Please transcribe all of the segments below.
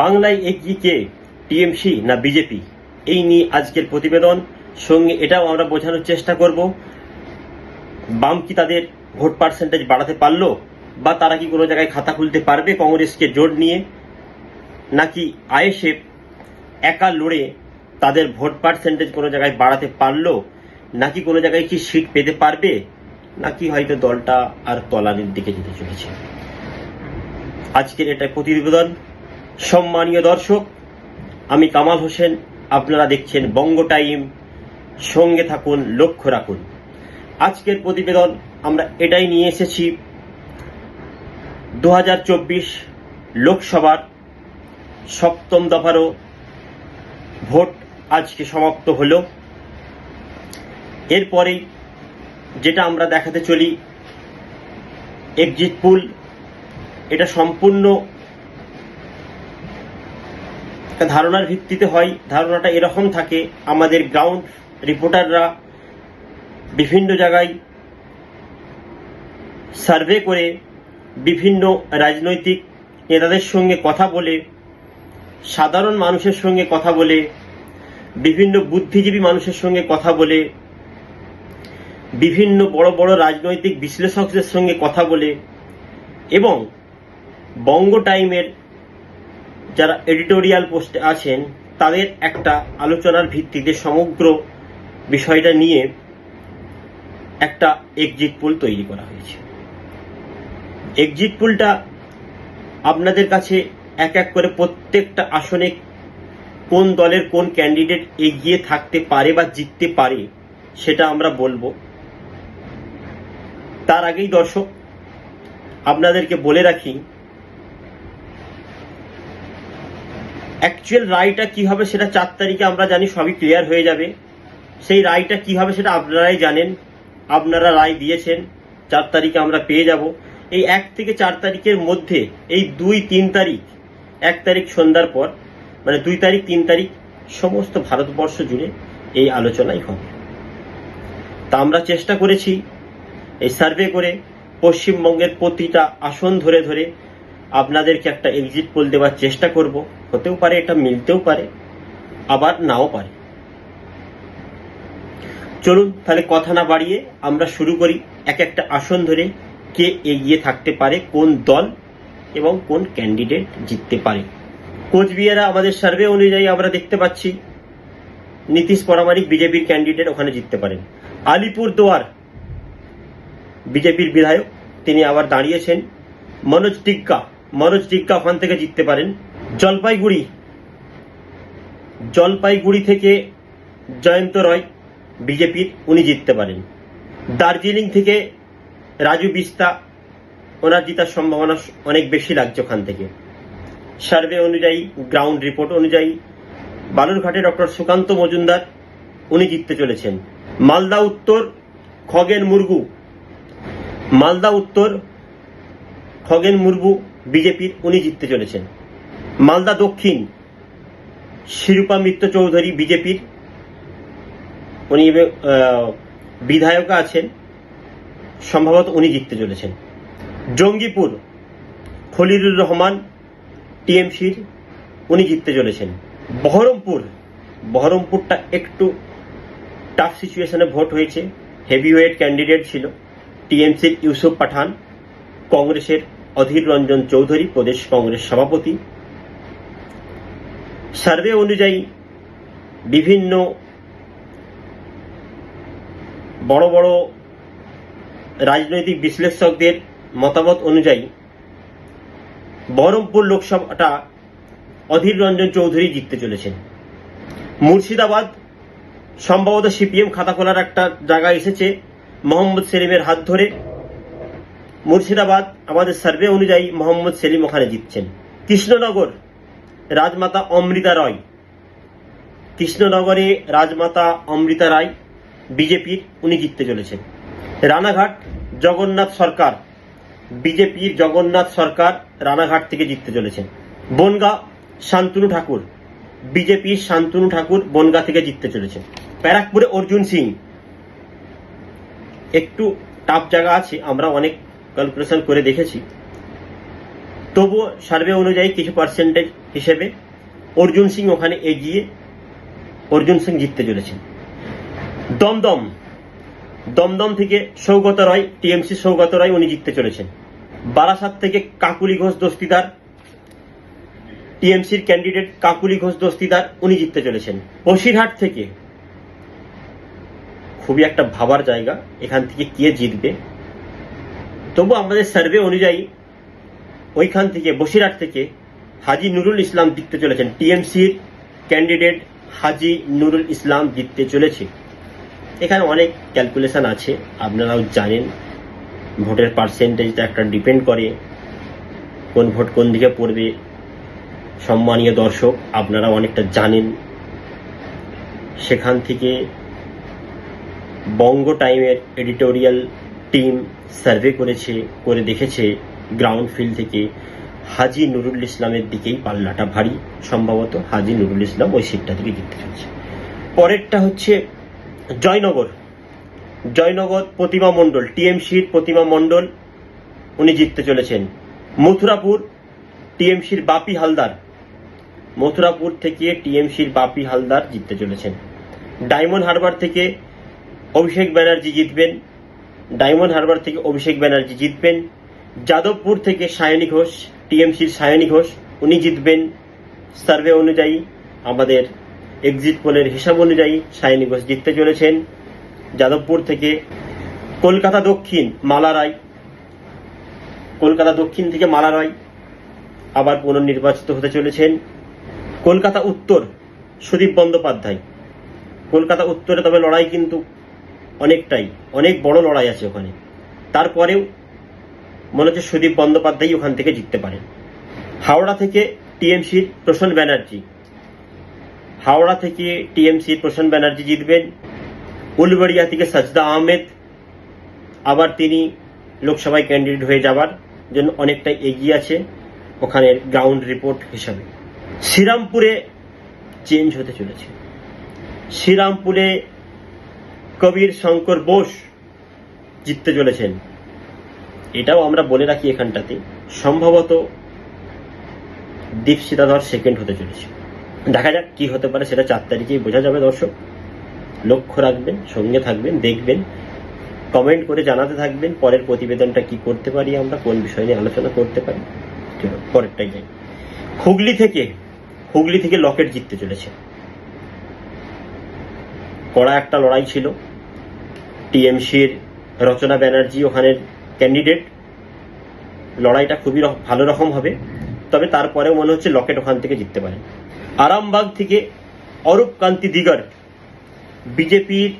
বাংলায় এগিয়ে কে টিএমসি না বিজেপি? এই নিয়ে আজকের প্রতিবেদন। সঙ্গে এটাও আমরা বোঝানোর চেষ্টা করব। বাম কি তাদের ভোট পার্সেন্টেজ বাড়াতে পারল? বা তারা কি কোনো জায়গায় খাতা খুলতে পারবে কংগ্রেসকে জোর নিয়ে? নাকি আইএসএফ একা লড়ে তাদের ভোট পার্সেন্টেজ কোনো জায়গায় বাড়াতে পারল? নাকি কোনো জায়গায় কি সিট পেতে পারবে? নাকি হয়তো দলটা আর তলানির দিকে যেতে চলেছে? আজকের এটা প্রতিবেদন। সম্মানীয় দর্শক, আমি কামাল হোসেন। আপনারা দেখছেন বঙ্গ টাইম। সঙ্গে থাকুন, লক্ষ্য রাখুন। আজকের প্রতিবেদন, আমরা এটাই নিয়ে এসেছি। দু হাজার চব্বিশ লোকসভার সপ্তম দফারও ভোট আজকে সমাপ্ত হল। এরপরেই যেটা আমরা দেখাতে চলি, এক্সিট পুল, এটা সম্পূর্ণ একটা ধারণার ভিত্তিতে হয়, ধারণাটা এরকম থাকে, আমাদের গ্রাউন্ড রিপোর্টাররা বিভিন্ন জায়গায় সার্ভে করে বিভিন্ন রাজনৈতিক নেতাদের সঙ্গে কথা বলে, সাধারণ মানুষের সঙ্গে কথা বলে, বিভিন্ন বুদ্ধিজীবী মানুষের সঙ্গে কথা বলে, বিভিন্ন বড় বড় রাজনৈতিক বিশ্লেষকদের সঙ্গে কথা বলে এবং বঙ্গ টাইমের যারা এডিটোরিয়াল পোস্টে আছেন, তাদের একটা আলোচনার ভিত্তিতে সমগ্র বিষয়টা নিয়ে একটা এক্সিট পোল তৈরি করা হয়েছে। এক্সিট পোলটা আপনাদের কাছে এক এক করে প্রত্যেকটা আসনে কোন দলের কোন ক্যান্ডিডেট এগিয়ে থাকতে পারে বা জিততে পারে, সেটা আমরা বলব। তার আগেই দর্শক, আপনাদেরকে বলে রাখি অ্যাকচুয়াল রায়টা কি হবে সেটা চার তারিখে আমরা জানি, সবই ক্লিয়ার হয়ে যাবে। সেই রায়টা কি হবে সেটা আপনারাই জানেন। আপনারা রায় দিয়েছেন, চার তারিখে আমরা পেয়ে যাব। এই এক থেকে চার তারিখের মধ্যে, এই দুই, তিন তারিখ, এক তারিখ সন্ধ্যার পর মানে দুই তারিখ, তিন তারিখ, সমস্ত ভারতবর্ষ জুড়ে এই আলোচনাই হবে। তা আমরা চেষ্টা করেছি এই সার্ভে করে পশ্চিমবঙ্গের প্রতিটা আসন ধরে ধরে আপনাদেরকে একটা এক্সিট পোল দেওয়ার চেষ্টা করব। হতেও পারে, এটা মিলতেও পারে, আবার নাও পারে। চলুন তাহলে কথা না বাড়িয়ে আমরা শুরু করি এক একটা আসন ধরে কে এগিয়ে থাকতে পারে, কোন দল এবং কোন ক্যান্ডিডেট জিততে পারে। কোচবিহারা আমাদের সার্ভে অনুযায়ী আমরা দেখতে পাচ্ছি, নীতিশ পরামারিক বিজেপির ক্যান্ডিডেট ওখানে জিততে পারেন। আলিপুর দুয়ার বিজেপির বিধায়ক, তিনি আবার দাঁড়িয়েছেন। মনোজ টিক্কা মনোজ টিক্কা ওখান থেকে জিততে পারেন। জলপাইগুড়ি। জলপাইগুড়ি থেকে জয়ন্ত রয় বিজেপির, উনি জিততে পারেন। দার্জিলিং থেকে রাজু বিস্তা, ওনার জিতার সম্ভাবনা অনেক বেশি লাগছে ওখান থেকে। সার্ভে অনুযায়ী, গ্রাউন্ড রিপোর্ট অনুযায়ী, বালুরঘাটে ডক্টর সুকান্ত মজুমদার, উনি জিততে চলেছেন। মালদা উত্তর, খগেন মুর্গু। মালদা উত্তর, খগেন মুর্মু বিজেপির উনি জিততে চলেছেন। মালদা দক্ষিণ, শিরূপা মিত্র চৌধুরী বিজেপির। উনি বিধায়ক আছেন। সম্ভবত উনি জিততে চলেছেন। জঙ্গিপুর, খলিলুর রহমান, টিএমসির, উনি জিততে চলেছেন। বহরমপুর, বহরমপুরটা একটু টাফ সিচুয়েশনে ভোট হয়েছে। হেভিওয়েট ক্যান্ডিডেট ছিল। টিএমসির ইউসুফ পাঠান, কংগ্রেসের অধীর রঞ্জন চৌধুরী প্রদেশ কংগ্রেস সভাপতি। সার্ভে অনুযায়ী বিভিন্ন বড় বড় রাজনৈতিক বিশ্লেষকদের মতামত অনুযায়ী বহরমপুর লোকসভাটা অধীর রঞ্জন চৌধুরী জিততে চলেছেন। মুর্শিদাবাদ সম্ভবত সিপিএম খাতা খোলার একটা জায়গা এসেছে মোহাম্মদ সেলিমের হাত ধরে। মুর্শিদাবাদ আমাদের সার্ভে অনুযায়ী মোহাম্মদ সেলিম ওখানে জিতছেন। কৃষ্ণনগর, রাজমাতা অমৃতা রয়। কৃষ্ণনগরে রাজমাতা অমৃতা রায়, বিজেপির, উনি জিততে চলেছেন। রানাঘাট, জগন্নাথ সরকার, বিজেপির জগন্নাথ সরকার রানাঘাট থেকে জিততে চলেছেন। বনগা, শান্তনু ঠাকুর, বিজেপির শান্তনু ঠাকুর বনগা থেকে জিততে চলেছেন। ব্যারাকপুরে অর্জুন সিং। একটু টাফ জায়গা আছে, আমরা অনেক ক্যালকুলেশন করে দেখেছি। তবুও সার্ভে অনুযায়ী কিছু পার্সেন্টেজ হিসেবে অর্জুন সিং ওখানে এগিয়ে অর্জুন সিং জিততে চলেছেন। দমদম দমদম থেকে সৌগত রায়, টিএমসি সৌগত রায় উনি জিততে চলেছেন। বারাসাত থেকে কাকুলি ঘোষ দস্তিদার, টিএমসির ক্যান্ডিডেট কাকুলি ঘোষ দস্তিদার উনি জিততে চলেছেন। বসিরহাট থেকে, খুবই একটা ভাবার জায়গা, এখান থেকে কে জিতবে? তবু আমাদের সার্ভে অনুযায়ী ওইখান থেকে, বসিরহাট থেকে হাজি নুরুল ইসলাম জিততে চলেছেন। টিএমসির ক্যান্ডিডেট হাজি নুরুল ইসলাম জিততে চলেছে। এখানে অনেক ক্যালকুলেশন আছে, আপনারাও জানেন। ভোটের পার্সেন্টেজটা একটা ডিপেন্ড করে, কোন ভোট কোন দিকে পড়বে। সম্মানীয় দর্শক আপনারা অনেকটা জানেন। সেখান থেকে বঙ্গ টাইমের এডিটোরিয়াল টিম সার্ভে করেছে, করে দেখেছে গ্রাউন্ড ফিল্ড থেকে হাজি নুরুল ইসলামের দিকেই পাল্লাটা ভারী, সম্ভবত হাজি নুরুল ইসলাম ওই সিটটা থেকে জিততে চলছে পরেরটা হচ্ছে জয়নগর। জয়নগর প্রতিমা মণ্ডল, টিএমসির প্রতিমা মণ্ডল, উনি জিততে চলেছেন। মথুরাপুর, টিএমসির বাপি হালদার। মথুরাপুর থেকে টিএমসির বাপি হালদার জিততে চলেছেন। ডায়মন্ড হারবার থেকে অভিষেক ব্যানার্জি জিতবেন। ডায়মন্ড হারবার থেকে অভিষেক ব্যানার্জি জিতবেন। যাদবপুর থেকে সায়নী ঘোষ, টিএমসির সায়নী ঘোষ, উনি জিতবেন সার্ভে অনুযায়ী। আমাদের এক্সিট পোলের হিসাব অনুযায়ী সায়নী ঘোষ জিততে চলেছেন। যাদবপুর থেকে কলকাতা দক্ষিণ মালা রায়। কলকাতা দক্ষিণ থেকে মালা রায় আবার পুনর্নির্বাচিত হতে চলেছেন। কলকাতা উত্তর সুদীপ বন্দ্যোপাধ্যায়। কলকাতা উত্তরে তবে লড়াই কিন্তু অনেকটাই, অনেক বড় লড়াই আছে ওখানে। তারপরেও মনে হচ্ছে সুদীপ বন্দ্যোপাধ্যায় ওখান থেকে জিততে পারেন। হাওড়া থেকে টিএমসির প্রসন্ন ব্যানার্জি। হাওড়া থেকে টিএমসির প্রসন্ন ব্যানার্জি জিতবেন। উলবেড়িয়া থেকে সাজদা আহমেদ। আবার তিনি লোকসভায় ক্যান্ডিডেট হয়ে যাবার জন্য অনেকটাই এগিয়ে আছে ওখানের গ্রাউন্ড রিপোর্ট হিসাবে। শ্রীরামপুরে চেঞ্জ হতে চলেছে। শ্রীরামপুরে কবির শঙ্কর বোস জিততে চলেছেন। এটাও আমরা বলে রাখি এখানটাতে, সম্ভবত দীপশিতা ধর সেকেন্ড হতে চলেছে। দেখা যাক কি হতে পারে, সেটা চার তারিখেই বোঝা যাবে দর্শক। লক্ষ্য রাখবেন, সঙ্গে থাকবেন, দেখবেন কমেন্ট করে জানাতে থাকবেন, পরের প্রতিবেদনটা কি করতে পারি আমরা, কোন বিষয় নিয়ে আলোচনা করতে পারি। পরেরটাই যাই। হুগলি থেকে হুগলি থেকে লকেট জিততে চলেছে। কড়া একটা লড়াই ছিল। টিএমসির রচনা ব্যানার্জি ওখানের ক্যান্ডিডেট। লড়াইটা খুবই ভালো রকম হবে। তবে তারপরেও মনে হচ্ছে লকেট ওখান থেকে জিততে পারে। আরামবাগ থেকে অরূপ কান্তি দিগর বিজেপির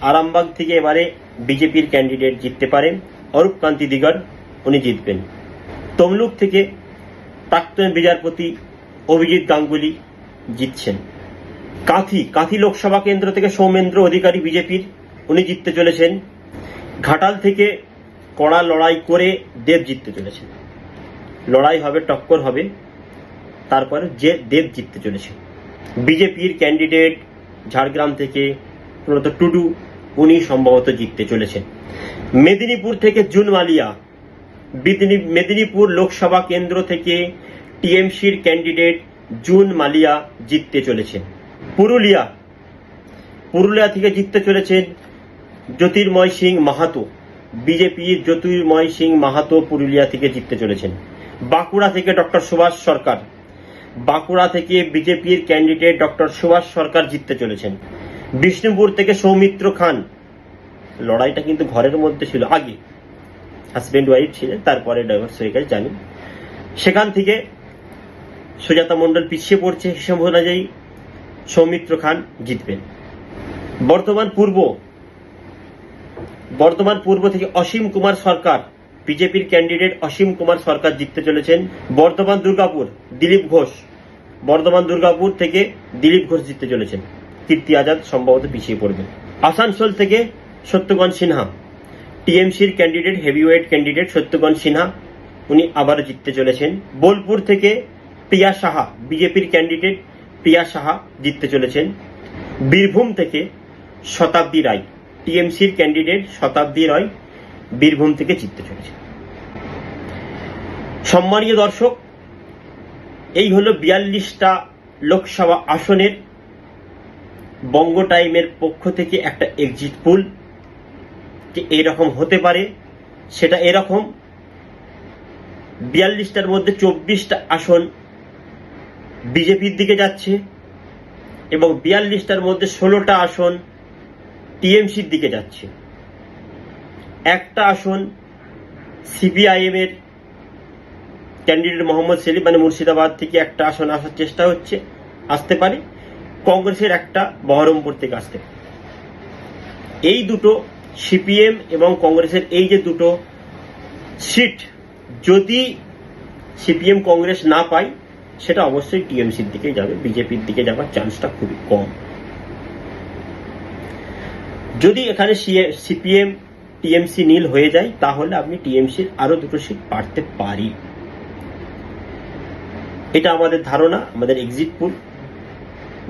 আরামবাগ থেকে এবারে বিজেপির ক্যান্ডিডেট জিততে পারেন অরূপ কান্তি দিগর উনি জিতবেন। তমলুক থেকে প্রাক্তন বিচারপতি অভিজিৎ গাঙ্গুলি জিতছেন। কাঁথি কাঁথি লোকসভা কেন্দ্র থেকে সৌমেন্দ্র অধিকারী বিজেপির উনি জিততে চলেছেন। ঘাটাল থেকে কড়া লড়াই করে দেব জিততে চলেছেন। লড়াই হবে, টক্কর হবে। তারপরে যে দেব জিততে চলেছে। বিজেপির ক্যান্ডিডেট ঝাড়গ্রাম থেকে প্রণত টুডু, উনি সম্ভবত জিততে চলেছেন। মেদিনীপুর থেকে জুন মালিয়া মেদিনীপুর লোকসভা কেন্দ্র থেকে টিএমসির ক্যান্ডিডেট জুন মালিয়া জিততে চলেছেন। পুরুলিয়া পুরুলিয়া থেকে জিততে চলেছেন জ্যোতির্ময় সিং মাহাতো বিজেপির জ্যোতির্ময় সিং মাহাতো পুরুলিয়া থেকে জিততে চলেছেন। বাঁকুড়া থেকে ডক্টর সুভাষ সরকার, বাঁকুড়া থেকে বিজেপির ক্যান্ডিডেট ডক্টর সুভাষ সরকার জিততে চলেছেন। বিষ্ণুপুর থেকে সৌমিত্র খান, লড়াইটা কিন্তু ঘরের মধ্যে ছিল, আগে। হাজব্যান্ড ওয়াইফ ছিলেন তারপরে ডাইভার্স হয়ে গেছে, জানি। সেখান থেকে সুজাতা মণ্ডল পিছিয়ে পড়ছে হিসাব অনুযায়ী সৌমিত্র খান জিতবেন। বর্তমান পূর্ব বর্তমান পূর্ব থেকে অসীম কুমার সরকার, বিজেপির ক্যান্ডিডেট অসীম কুমার সরকার জিততে চলেছেন বর্ধমান দুর্গাপুর, দিলীপ ঘোষ। বর্ধমান দুর্গাপুর থেকে দিলীপ ঘোষ জিততে চলেছেন। কীর্তি আজাদ সম্ভবত পিছিয়ে পড়বেন। আসানসোল থেকে সত্যগণ সিনহা। টিএমসির candidate, heavyweight candidate Shatrughan Sinha, উনি আবারও জিততে চলেছেন। বোলপুর থেকে প্রিয়া সাহা, বিজেপির ক্যান্ডিডেট প্রিয়া সাহা জিততে চলেছেন। বীরভূম থেকে শতাব্দী রায়। টিএমসির ক্যান্ডিডেট শতাব্দী রয় বীরভূম থেকে জিততে চলেছে। সম্মানীয় দর্শক, এই হলো বিয়াল্লিশটা লোকসভা আসনের বঙ্গ টাইমের পক্ষ থেকে একটা এক্সিট পুল যে এরকম হতে পারে? সেটা এরকম, বিয়াল্লিশটার মধ্যে চব্বিশটা আসন বিজেপির দিকে যাচ্ছে এবং বিয়াল্লিশটার মধ্যে ষোলোটা আসন টিএমসির দিকে যাচ্ছে। একটা আসন সিপিআইএম এর ক্যান্ডিডেট মোহাম্মদ সেলিম মানে মুর্শিদাবাদ থেকে একটা আসন আসার চেষ্টা হচ্ছে, আসতে পারে। কংগ্রেসের একটা বহরমপুর থেকে আসতে এই দুটো সিপিএম এবং কংগ্রেসের এই যে দুটো সিট, যদি সিপিএম কংগ্রেস না পায়, সেটা অবশ্যই টিএমসির দিকে যাবে, বিজেপির দিকে যাওয়ার চান্সটা খুবই কম। যদি এখানে সিপিএম, টিএমসি নীল হয়ে যায়, তাহলে আপনি টিএমসির আরও দুটো সিট পারতে পারি। এটা আমাদের ধারণা, আমাদের এক্সিট পুল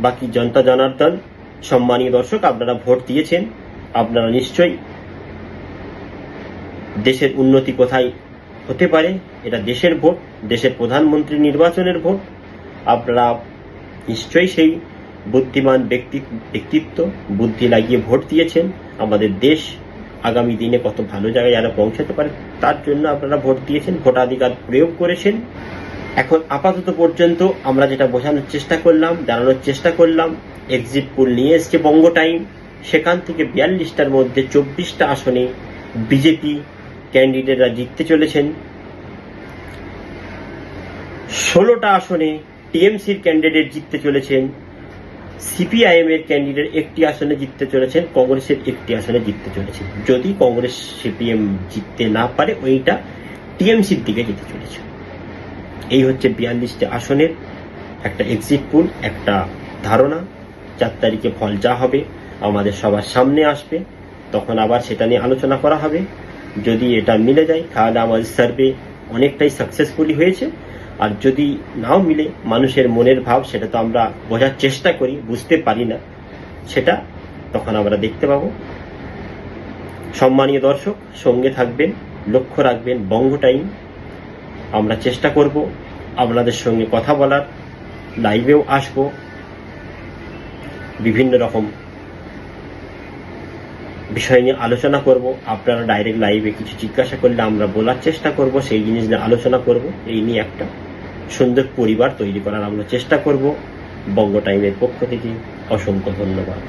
বাকি জনতা জনার্দন, সম্মানীয় দর্শক, আপনারা ভোট দিয়েছেন, আপনারা নিশ্চয়ই দেশের উন্নতি কোথায় হতে পারে, এটা দেশের ভোট, দেশের প্রধানমন্ত্রী নির্বাচনের ভোট। আপনারা নিশ্চয়ই সেই বুদ্ধিমান ব্যক্তি ব্যক্তিত্ব, বুদ্ধি লাগিয়ে ভোট দিয়েছেন। আমাদের দেশ আগামী দিনে কত ভালো জায়গায় যারা পৌঁছাতে পারে, তার জন্য আপনারা ভোট দিয়েছেন, ভোটাধিকার প্রয়োগ করেছেন। এখন আপাতত পর্যন্ত আমরা যেটা বোঝানোর চেষ্টা করলাম, জানানোর চেষ্টা করলাম এক্সিট পুল নিয়ে এসছে বঙ্গ টাইম সেখান থেকে বিয়াল্লিশটার মধ্যে চব্বিশটা আসনে বিজেপি ক্যান্ডিডেটরা জিততে চলেছেন। ষোলোটা আসনে টিএমসির ক্যান্ডিডেট জিততে চলেছেন। সিপিআইএম এর ক্যান্ডিডেট একটি আসনে জিততে চলেছেন, কংগ্রেসের একটি আসনে জিততে চলেছেন। যদি কংগ্রেস সিপিএম জিততে না পারে, ওইটা টিএমসির দিকে যেতে চলেছে। এই হচ্ছে বিয়াল্লিশটি আসনের একটা এক্সিট পুল একটা ধারণা। চার তারিখে ফল যা হবে আমাদের সবার সামনে আসবে, তখন আবার সেটা নিয়ে আলোচনা করা হবে। যদি এটা মিলে যায়, তাহলে আমাদের সার্ভে অনেকটাই সাকসেসফুলি হয়েছে। আর যদি নাও মিলে মানুষের মনের ভাব, সেটা তো আমরা বোঝার চেষ্টা করি, বুঝতে পারি না, সেটা তখন আমরা দেখতে পাবো। সম্মানীয় দর্শক, সঙ্গে থাকবেন, লক্ষ্য রাখবেন, বঙ্গ টাইম আমরা চেষ্টা করব আপনাদের সঙ্গে কথা বলার। লাইভেও আসব। বিভিন্ন রকম বিষয় নিয়ে আলোচনা করব। আপনারা ডাইরেক্ট লাইভে কিছু জিজ্ঞাসা করলে আমরা বলার চেষ্টা করব, সেই জিনিস নিয়ে আলোচনা করব। এই নিয়ে একটা সুন্দর পরিবার তৈরি করার আমরা চেষ্টা করব। বঙ্গ টাইমের পক্ষ থেকে অসংখ্য ধন্যবাদ।